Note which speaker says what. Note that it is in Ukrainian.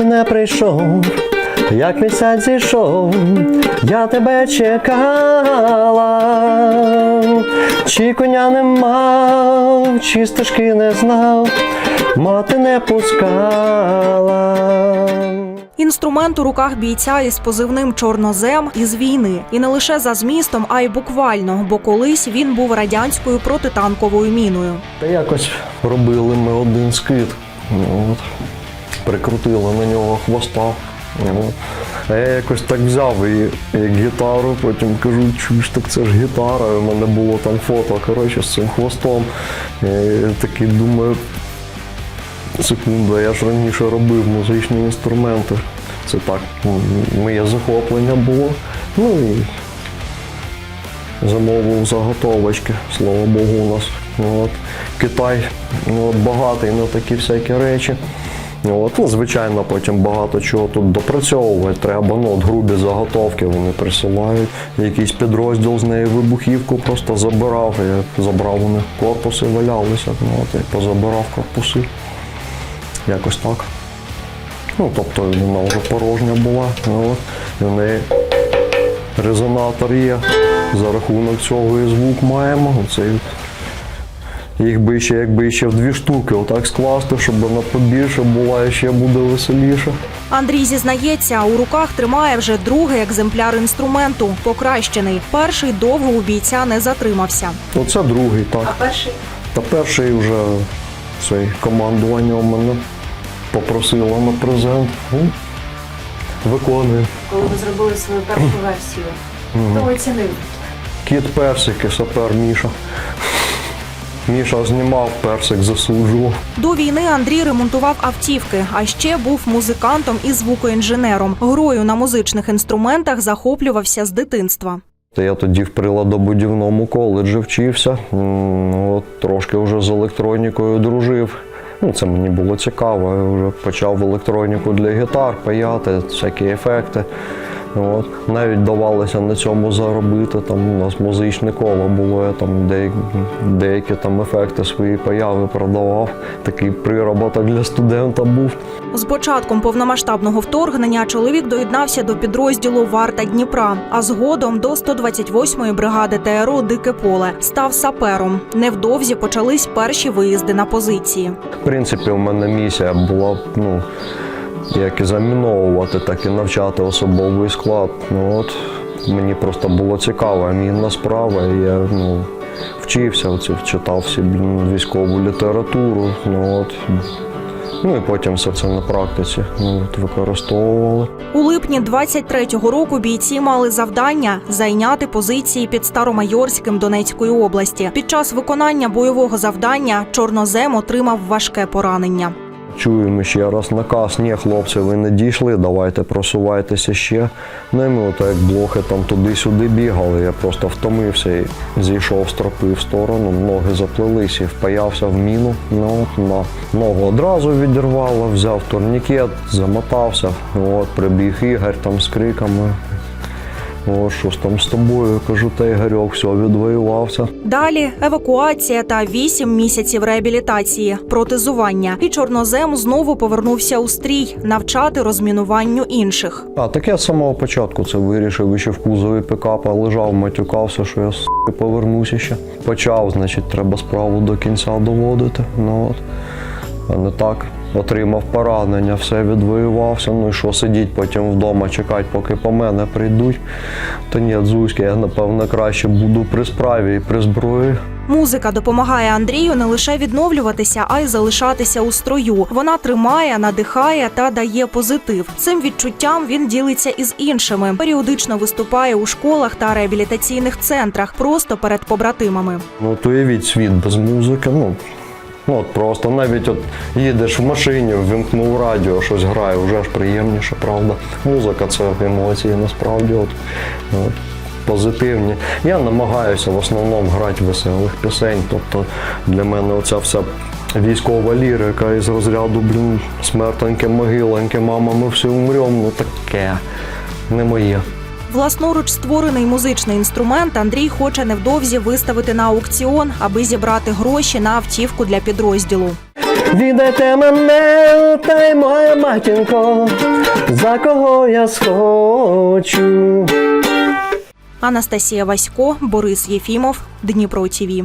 Speaker 1: ти не прийшов, як місяць зійшов, я тебе чекала, чи коня не мав, чи стежки не знав, мати не пускала.
Speaker 2: Інструмент у руках бійця із позивним Чорнозем із війни, і не лише за змістом, а й буквально, бо колись він був радянською протитанковою міною.
Speaker 1: Та якось робили ми один скид. Ну, от. Прикрутили на нього хвоста. Ну. А я якось так взяв і як гітару, потім кажу, чуєш, так це ж гітара. У мене було там фото коротше, з цим хвостом. І такий думаю, секунду, я ж раніше робив музичні інструменти. Це так, моє захоплення було. Ну і замовив заготовочки, слава Богу, у нас ну, от, Китай ну, от, багатий на такі всякі речі. От, ну, звичайно, потім багато чого тут допрацьовувати треба. Ну, от грубі заготовки вони присилають. Якийсь підрозділ з неї вибухівку просто забирав. Я забрав у них корпуси, валялися. Ну, от, я позабирав корпуси. Якось так. Ну, тобто вона вже порожня була. Ну, і в неї резонатор є. За рахунок цього і звук маємо. Оцей їх би ще, якби ще в дві штуки отак скласти, щоб вона побільше була і ще буде веселіше.
Speaker 2: Андрій зізнається, у руках тримає вже другий екземпляр інструменту, покращений. Перший довго у бійця не затримався.
Speaker 1: Оце другий, так.
Speaker 2: перший
Speaker 1: Та перший вже цей командування у мене попросило на презент. Ну, виконую.
Speaker 3: коли ви зробили свою першу версію. Хто оцінив?
Speaker 1: Кіт персики, сапер Міша. Міша знімав, персик засуджував.
Speaker 2: До війни Андрій ремонтував автівки, а ще був музикантом і звукоінженером. Грою на музичних інструментах захоплювався з дитинства.
Speaker 1: Я тоді в приладобудівному коледжі вчився. От, трошки вже з електронікою дружив. Ну, це мені було цікаво. Я вже почав електроніку для гітар паяти, всякі ефекти. От. Навіть давалося на цьому заробити. Там у нас музичне коло було, я там деякі, деякі там ефекти свої появи продавав. Такий прироботок для студента був.
Speaker 2: З початком повномасштабного вторгнення чоловік доєднався до підрозділу Варта Дніпра, а згодом до 128-ї бригади ТРО Дике поле став сапером. Невдовзі почались перші виїзди на позиції.
Speaker 1: В принципі, у мене місія була ну, як і заміновувати, так і навчати особовий склад. Ну, от, мені просто було цікаво, мінна справа. Я ну, вчився, читав всі військову літературу. Ну, от, ну і потім все це на практиці ну, от, використовували.
Speaker 2: У липні 23-го року бійці мали завдання зайняти позиції під Старомайорським Донецької області. Під час виконання бойового завдання Чорнозем отримав важке поранення.
Speaker 1: Чуємо ще раз наказ, ні, хлопці, ви не дійшли, давайте просувайтеся ще. Ну і ми ото як блохи там туди-сюди бігали. Я просто втомився і зійшов з тропи в сторону, ноги заплелись і впаявся в міну. Ну, на ногу одразу відірвало, взяв турнікет, замотався. От, прибіг Ігор там з криками. О, що ж там з тобою? Кажу, та Ігорьок, все, відвоювався.
Speaker 2: Далі евакуація та 8 місяців реабілітації, протезування. І чорнозем знову повернувся у стрій навчати розмінуванню інших.
Speaker 1: А так я з самого початку це вирішив, і ще в кузові пікапа лежав, матюкався, що я с**ки повернуся ще. Почав, значить, треба справу до кінця доводити. Ну от. А не так. Отримав поранення, все відвоювався. Ну і що сидіть потім вдома, чекати, поки по мене прийдуть. То ні, Зузька, я напевно краще буду при справі і при зброї.
Speaker 2: Музика допомагає Андрію не лише відновлюватися, а й залишатися у строю. Вона тримає, надихає та дає позитив. Цим відчуттям він ділиться із іншими. Періодично виступає у школах та реабілітаційних центрах, просто перед побратимами.
Speaker 1: Ну, от уявіть світ без музики. Ну, ну от просто навіть от їдеш в машині, вимкнув радіо, щось грає, вже ж приємніше, правда. Музика це емоції насправді. От, от, позитивні. Я намагаюся в основному грати веселих пісень. Тобто для мене оця вся військова лірика із розряду, блін, смертеньке, могиленьке, мама, ми всі умремо, ну таке не моє.
Speaker 2: Власноруч створений музичний інструмент Андрій хоче невдовзі виставити на аукціон, аби зібрати гроші на автівку для підрозділу.
Speaker 1: Відете мене, та й моя матінко, за кого я схочу.
Speaker 2: Анастасія Васько, Борис Єфімов, Дніпро Тіві.